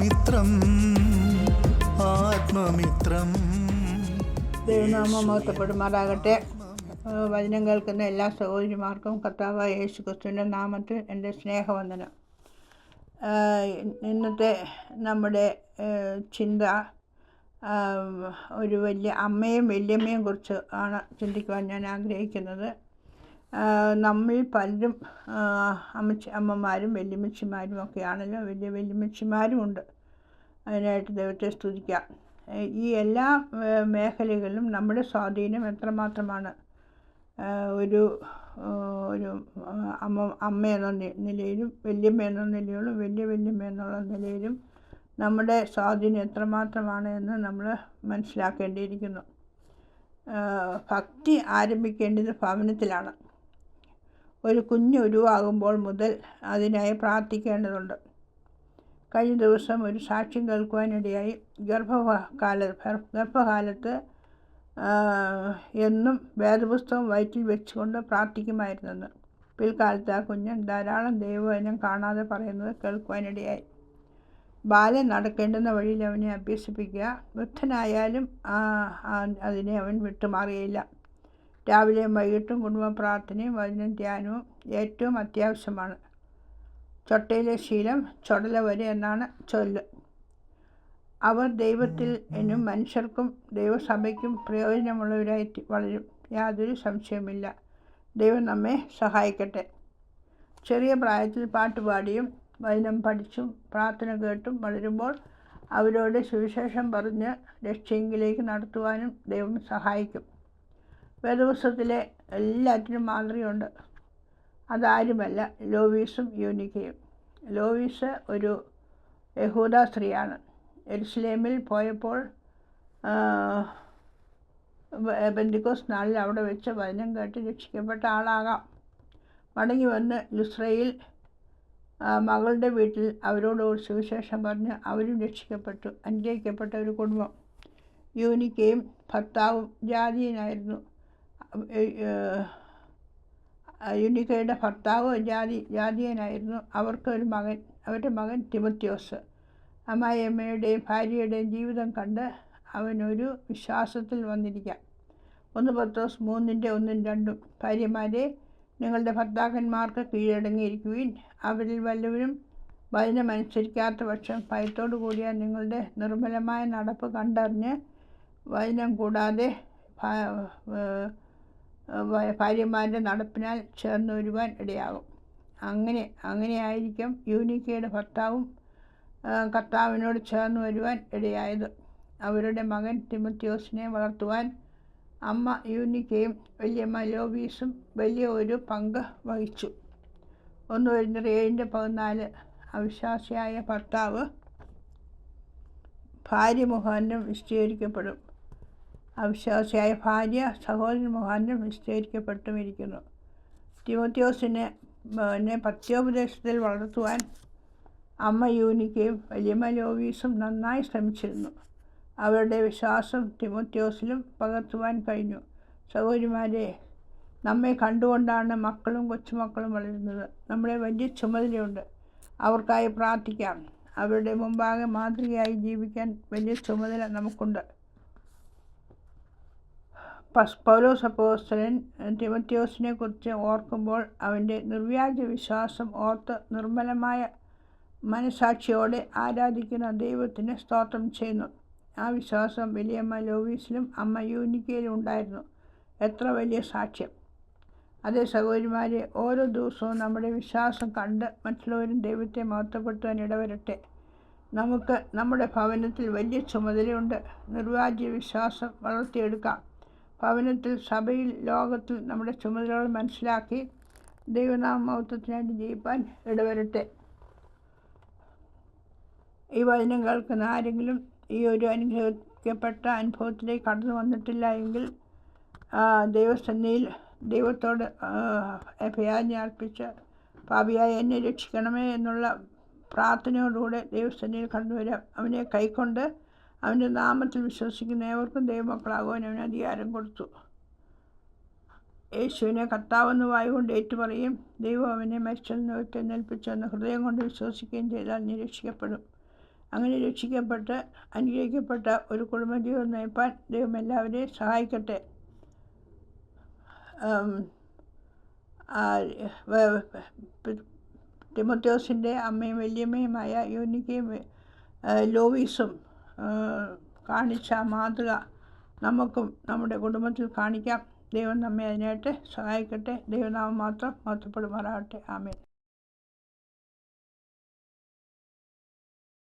ആത്മമിത്രം ആത്മമിത്രം. ദൈവനാമം മഹത്വപ്പെടുമാറാകട്ടെ വചനം കേൾക്കുന്ന എല്ലാ സഹോദരിമാർക്കും കർത്താവായ യേശു ക്രിസ്തുവിന്റെ നാമത്തിൽ എന്റെ സ്നേഹവന്ദനം. ഇന്നത്തെ നമ്മുടെ ചിന്ത ഒരു വലിയ അമ്മയും വല്യമ്മയും കുറിച്ച് ആണ് ചിന്തിക്കുവാൻ ഞാൻ ആഗ്രഹിക്കുന്നത്. ആഹ് നമ്മിൽ പലരും അമ്മച്ച അമ്മമാരും വല്യമ്മച്ചിമാരും ഒക്കെയാണല്ലോ വലിയ വല്യമ്മച്ചിമാരുമുണ്ട് അതിനായിട്ട് ദൈവത്തെ സ്തുതിക്കാം. ഈ എല്ലാ മേഖലകളിലും നമ്മുടെ സ്വാധീനം എത്രമാത്രമാണ്? ഒരു ഒരു അമ്മ അമ്മ എന്ന നിലയിലും വല്യമ്മ എന്ന നിലയിലും വലിയ വല്യമ്മ എന്നുള്ള നിലയിലും നമ്മുടെ സ്വാധീനം എത്രമാത്രമാണ് എന്ന് നമ്മൾ മനസ്സിലാക്കേണ്ടിയിരിക്കുന്നു. ഭക്തി ആരംഭിക്കേണ്ടത് ഭവനത്തിലാണ്. ഒരു കുഞ്ഞ് ഉരുവാകുമ്പോൾ മുതൽ അതിനായി പ്രാർത്ഥിക്കേണ്ടതുണ്ട്. കഴിഞ്ഞ ദിവസം ഒരു സാക്ഷ്യം കേൾക്കുവാനിടയായി ഗർഭകാല ഗർഭകാലത്ത് എന്നും വേദപുസ്തകം വയറ്റിൽ വെച്ചുകൊണ്ട് പ്രാർത്ഥിക്കുമായിരുന്നെന്ന്. പിൽക്കാലത്ത് ആ കുഞ്ഞ് ധാരാളം ദൈവവചനം കാണാതെ പറയുന്നത് കേൾക്കുവാനിടയായി. ബാലൻ നടക്കേണ്ടുന്ന വഴിയിൽ അവനെ അഭ്യസിപ്പിക്കുക വൃദ്ധനായാലും അതിനെ അവൻ വിട്ടുമാറുകയില്ല. രാവിലെയും വൈകിട്ടും കുടുംബ പ്രാർത്ഥനയും വചനം ധ്യാനവും ഏറ്റവും അത്യാവശ്യമാണ്. ചൊട്ടയിലെ ശീലം ചൊടല വരെ എന്നാണ് ചൊല്ല്. അവർ ദൈവത്തിൽ എന്നും മനുഷ്യർക്കും ദൈവസഭയ്ക്കും പ്രയോജനമുള്ളവരായി വളരും. യാതൊരു സംശയവുമില്ല. ദൈവം നമ്മെ സഹായിക്കട്ടെ. ചെറിയ പ്രായത്തിൽ പാട്ട് പാടിയും വചനം പഠിച്ചും പ്രാർത്ഥന കേട്ടും വളരുമ്പോൾ അവരോട് സുവിശേഷം പറഞ്ഞ് രക്ഷയെങ്കിലേക്ക് നടത്തുവാനും ദൈവം സഹായിക്കും. വേദപുസ്തകത്തിലെ എല്ലാറ്റിനും മാതൃകയുണ്ട്. അതാരുമല്ല ലോവീസും യൂനിക്കയും. ലോവീസ് ഒരു യഹൂദ സ്ത്രീയാണ്. എരുസലേമിൽ പോയപ്പോൾ ബന്ദിക്കോസ് നാളിൽ അവിടെ വെച്ച് വചനം കേട്ട് രക്ഷിക്കപ്പെട്ട ആളാകാം. മടങ്ങി വന്ന് ലുസ്രയിൽ മകളുടെ വീട്ടിൽ അവരോട് സുവിശേഷം പറഞ്ഞ് അവരും രക്ഷിക്കപ്പെട്ടു. അനുഗ്രഹിക്കപ്പെട്ട ഒരു കുടുംബം. യൂനിക്കയും ഭർത്താവും ജാതിയനായിരുന്നു. യുനിക്കയുടെ ഭർത്താവ് ജാതി ജാതിയനായിരുന്നു. അവർക്ക് ഒരു മകൻ അവരുടെ മകൻ തിമത്യോസ്. അമ്മായിയമ്മയുടെയും ഭാര്യയുടെയും ജീവിതം കണ്ട് അവനൊരു വിശ്വാസത്തിൽ വന്നിരിക്കാം. ഒന്ന് പത്തോസ് മൂന്നിന്റെ ഒന്നും രണ്ടും. ഭാര്യമാരെ നിങ്ങളുടെ ഭർത്താക്കന്മാർക്ക് കീഴടങ്ങിയിരിക്കുകയും അവരിൽ വല്ലവരും വചനമനുസരിക്കാത്ത പക്ഷം ഭയത്തോടു കൂടിയ നിങ്ങളുടെ നിർമ്മലമായ നടപ്പ് കണ്ടറിഞ്ഞ് വചനം കൂടാതെ ഭാര്യമാരുടെ നടപ്പിനാൽ ചേർന്ന് വരുവാൻ ഇടയാകും. അങ്ങനെ അങ്ങനെയായിരിക്കും യൂനിക്കയുടെ ഭർത്താവും കർത്താവിനോട് ചേർന്ന് വരുവാൻ ഇടയായത്. അവരുടെ മകൻ തിമത്യോസിനെ വളർത്തുവാൻ അമ്മ യൂനിക്കയും വലിയമ്മ ലോബീസും വലിയ ഒരു പങ്ക് വഹിച്ചു. ഒന്ന് വരുന്നത് ഏഴിന്റെ പതിനാല് അവിശ്വാസിയായ ഭർത്താവ് ഭാര്യ മുഖാന്തരം വിശദീകരിക്കപ്പെടും. അവിശ്വാസിയായ ഭാര്യ സഹോദരൻ മുഖാന്തരം ഇരിക്കുന്നു തിമോത്യോസിനെ പിന്നെ പത്യോപദേശത്തിൽ വളർത്തുവാൻ അമ്മ യൂനിക്കയും വലിയമ്മ ലോവീസും നന്നായി ശ്രമിച്ചിരുന്നു. അവരുടെ വിശ്വാസം തിമോത്യോസിലും പകർത്തുവാൻ കഴിഞ്ഞു. സഹോദരിമാരെ നമ്മെ കണ്ടുകൊണ്ടാണ് മക്കളും കൊച്ചുമക്കളും വളരുന്നത്. നമ്മുടെ വലിയ ചുമതലയുണ്ട്. അവർക്കായി പ്രാർത്ഥിക്കാം. അവരുടെ മുമ്പാകെ മാതൃകയായി ജീവിക്കാൻ വലിയ ചുമതല നമുക്കുണ്ട്. പൗലോസ് അപ്പോസ്തലൻ തിമത്യോസിനെ കുറിച്ച് ഓർക്കുമ്പോൾ അവന്റെ നിർവ്യാജ വിശ്വാസം ഓർത്ത് നിർമ്മലമായ മനസാക്ഷിയോടെ ആരാധിക്കുന്ന ദൈവത്തിന് സ്തോത്രം ചെയ്യുന്നു. ആ വിശ്വാസം വലിയമ്മ ലോവീസിലും അമ്മ യൂനിക്കയിലും ഉണ്ടായിരുന്നു. എത്ര വലിയ സാക്ഷ്യം. അതേ സഹോദരിമാരെ ഓരോ ദിവസവും നമ്മുടെ വിശ്വാസം കണ്ട് മറ്റുള്ളവരും ദൈവത്തെ മഹത്വപ്പെടുത്താൻ ഇടവരട്ടെ. നമുക്ക് നമ്മുടെ ഭവനത്തിൽ വലിയ ചുമതലയുണ്ട്. നിർവാജ്യ വിശ്വാസം വളർത്തിയെടുക്കാം. ഭവനത്തിൽ സഭയിൽ ലോകത്തിൽ നമ്മുടെ ചുമതലകൾ മനസ്സിലാക്കി ദൈവനാമ മഹത്വത്തിനായിട്ട് ജീവിപ്പാൻ ഇടവരട്ടെ. ഈ വചനം കേൾക്കുന്ന ആരെങ്കിലും ഈ ഒരു അനുഗ്രഹിക്കപ്പെട്ട അനുഭവത്തിലേക്ക് കടന്നു വന്നിട്ടില്ല എങ്കിൽ ദൈവസന്നിയിൽ ദൈവത്തോട് അഭയാജ്ഞ അർപ്പിച്ച് പാപിയായി എന്നെ രക്ഷിക്കണമേ എന്നുള്ള പ്രാർത്ഥനയോടുകൂടെ ദൈവസന്നിധിയിൽ കടന്നുവരാം അവനെ കൈക്കൊണ്ട് അവന്റെ നാമത്തിൽ വിശ്വസിക്കുന്ന ഏവർക്കും ദൈവമക്കളാകുവാൻ അവൻ അധികാരം കൊടുത്തു. യേശുവിനെ കർത്താവെന്ന് വായുകൊണ്ട് ഏറ്റുപറയും ദൈവം അവനെ മരിച്ചെന്ന് നൽപ്പിച്ചെന്ന് ഹൃദയം കൊണ്ട് വിശ്വസിക്കുകയും ചെയ്താൽ നീ രക്ഷിക്കപ്പെടും. അങ്ങനെ രക്ഷിക്കപ്പെട്ട് അനുഗ്രഹിക്കപ്പെട്ട ഒരു കുടുംബജീവൻ നയിപ്പാൻ ദൈവം എല്ലാവരെയും സഹായിക്കട്ടെ. തിമത്യോസിന്റെ അമ്മയും വല്യമ്മയുമായ യോനിക്കയും ലോവീസും കാണിച്ച മാതൃക നമുക്കും നമ്മുടെ കുടുംബത്തിൽ കാണിക്കാം. ദൈവം നമ്മെ അതിനായിട്ട് സഹായിക്കട്ടെ. ദൈവനാമം മാത്രം മഹത്വപ്പെടുമാറാകട്ടെ. ആമേൻ.